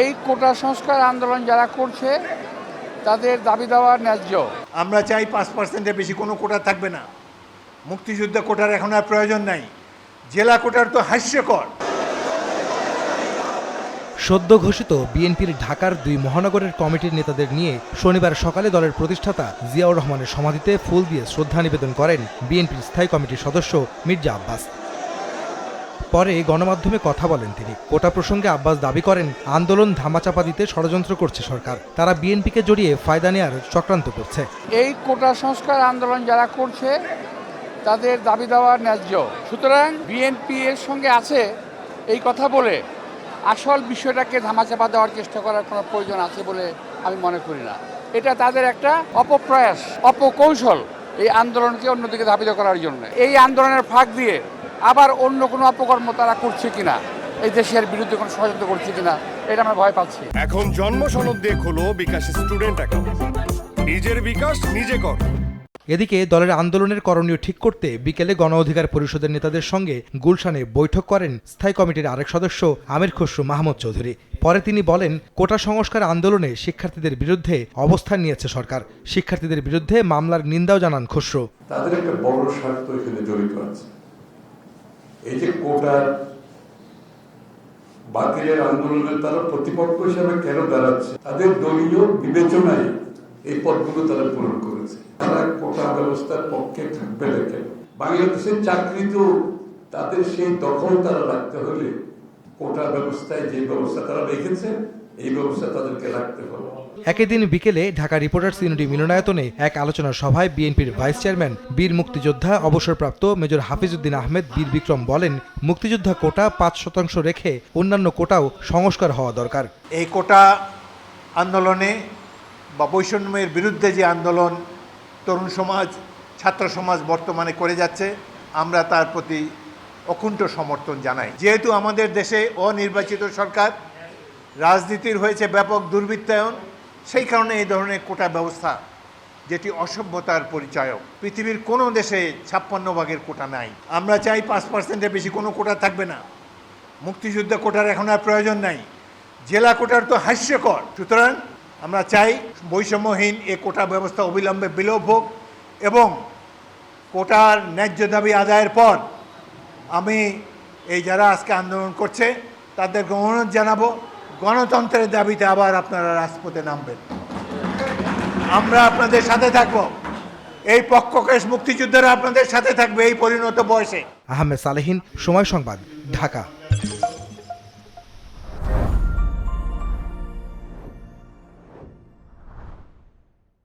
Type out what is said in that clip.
এই কোটা সংস্কার আন্দোলন যারা করছে তাদের দাবি দেওয়া ন্যায্য। আমরা চাই পাঁচ পার্সেন্টের বেশি কোনো কোটা থাকবে না। মুক্তিযুদ্ধ কোটার এখন আর প্রয়োজন নাই। জেলা কোটার তো হাস্যকর। সদ্য ঘোষিত বিএনপির ঢাকার দুই মহানগরের কমিটির নেতাদের নিয়ে শনিবার সকালে দলের প্রতিষ্ঠাতা জিয়াউর রহমানের সমাধিতে ফুল দিয়ে শ্রদ্ধা নিবেদন করেন বিএনপির স্থায়ী কমিটির সদস্য মির্জা আব্বাস। পরে গণমাধ্যমে কথা বলেন তিনি। কোটা প্রসঙ্গে আব্বাস দাবি করেন, আন্দোলন ধামাচাপা দিতে ষড়যন্ত্র করছে সরকার। তারা বিএনপিকে জড়িয়ে ফায়দা নেয়ার চক্রান্ত করছে। এই কোটা সংস্কার আন্দোলন যারা করছে, তাদের দাবি দেওয়া ন্যায্য। সুতরাং বিএনপি এর সঙ্গে আছে এই কথা বলে আসল বিষয়টাকে ধামাচাপা দেওয়ার চেষ্টা করার কোনো প্রয়োজন আছে বলে আমি মনে করি না। এটা তাদের একটা অপপ্রয়াস, অপকৌশল এই আন্দোলনকে অন্যদিকে ধাবিত করার জন্য। এই আন্দোলনের ফাঁক দিয়ে আবার অন্য কোনো অপকর্ম তারা করছে কিনা? এই দেশের বিরুদ্ধে কোনো ষড়যন্ত্র করছে কিনা? এটা আমরা ভয় পাচ্ছি। এখন জন্ম সনদ দিয়ে খোলো বিকাশ স্টুডেন্ট অ্যাকাউন্ট। নিজের বিকাশ নিজে কর। এদিকে দলের আন্দোলনের করণীয় ঠিক করতে বিকেলে গণ অধিকার পরিষদের নেতাদের সঙ্গে গুলশানে বৈঠক করেন স্থায়ী কমিটির আরেক সদস্য আমির খসরু মাহমুদ চৌধুরী। পরে তিনি বলেন কোটা সংস্কার আন্দোলনে শিক্ষার্থীদের বিরুদ্ধে অবস্থান নিয়েছে সরকার। শিক্ষার্থীদের বিরুদ্ধে মামলার নিন্দাও জানান খসরু। তাদের একটা বড় স্বার্থ এখানে জড়িত আছে। এই যে কোটার বাতিলের আন্দোলনে তারা প্রতিপক্ষ হিসাবে কেন দাঁড়াচ্ছে? তাদের দলীয় বিবেচনায় এই পদগুলো তারা পূরণ করেছে। তারা কোটা ব্যবস্থার পক্ষে থাকবে না কেন বাংলাদেশের তো তাদের সেই দখল তারা রাখতে হলে কোটা ব্যবস্থায় যে ব্যবস্থা তারা রেখেছে এই ব্যবস্থা তাদেরকে রাখতে হবে। একই দিন বিকেলে ঢাকা রিপোর্টার্স ইউনিটি মিলনায়তনে এক আলোচনা সভায় বিএনপির ভাইস চেয়ারম্যান বীর মুক্তিযোদ্ধা অবসরপ্রাপ্ত মেজর হাফিজউদ্দিন আহমেদ বীর বিক্রম বলেন মুক্তিযোদ্ধা কোটা পাঁচ শতাংশ রেখে অন্যান্য কোটাও সংস্কার হওয়া দরকার। এই কোটা আন্দোলনে বা বৈষম্যের বিরুদ্ধে যে আন্দোলন তরুণ সমাজ ছাত্র সমাজ বর্তমানে করে যাচ্ছে আমরা তার প্রতি অকুণ্ঠ সমর্থন জানাই। যেহেতু আমাদের দেশে অনির্বাচিত সরকার রাজনীতির হয়েছে ব্যাপক দুর্বৃত্তায়ন, সেই কারণে এই ধরনের কোটা ব্যবস্থা, যেটি অসভ্যতার পরিচায়ক। পৃথিবীর কোনো দেশে ছাপ্পান্ন ভাগের কোটা নাই। আমরা চাই পাঁচ পার্সেন্টের বেশি কোনো কোটা থাকবে না। মুক্তিযুদ্ধ কোটার এখন আর প্রয়োজন নাই। জেলা কোটার তো হাস্যকর। সুতরাং আমরা চাই বৈষম্যহীন এ কোটা ব্যবস্থা অবিলম্বে বিলোপ হোক এবং কোটার ন্যায্য দাবি আদায়ের পর আমি এই যারা আজকে আন্দোলন করছে তাদেরকে অনুরোধ জানাব। গণতন্ত্রের দাবিতে আবার আপনারা রাজপথে নামবেন। আমরা আপনাদের সাথে থাকব। এই পক্ষকেশ মুক্তিযুদ্ধরা আপনাদের সাথে থাকবে এই পরিণত বয়সে। আহমেদ সালেহীন, সময় সংবাদ, ঢাকা।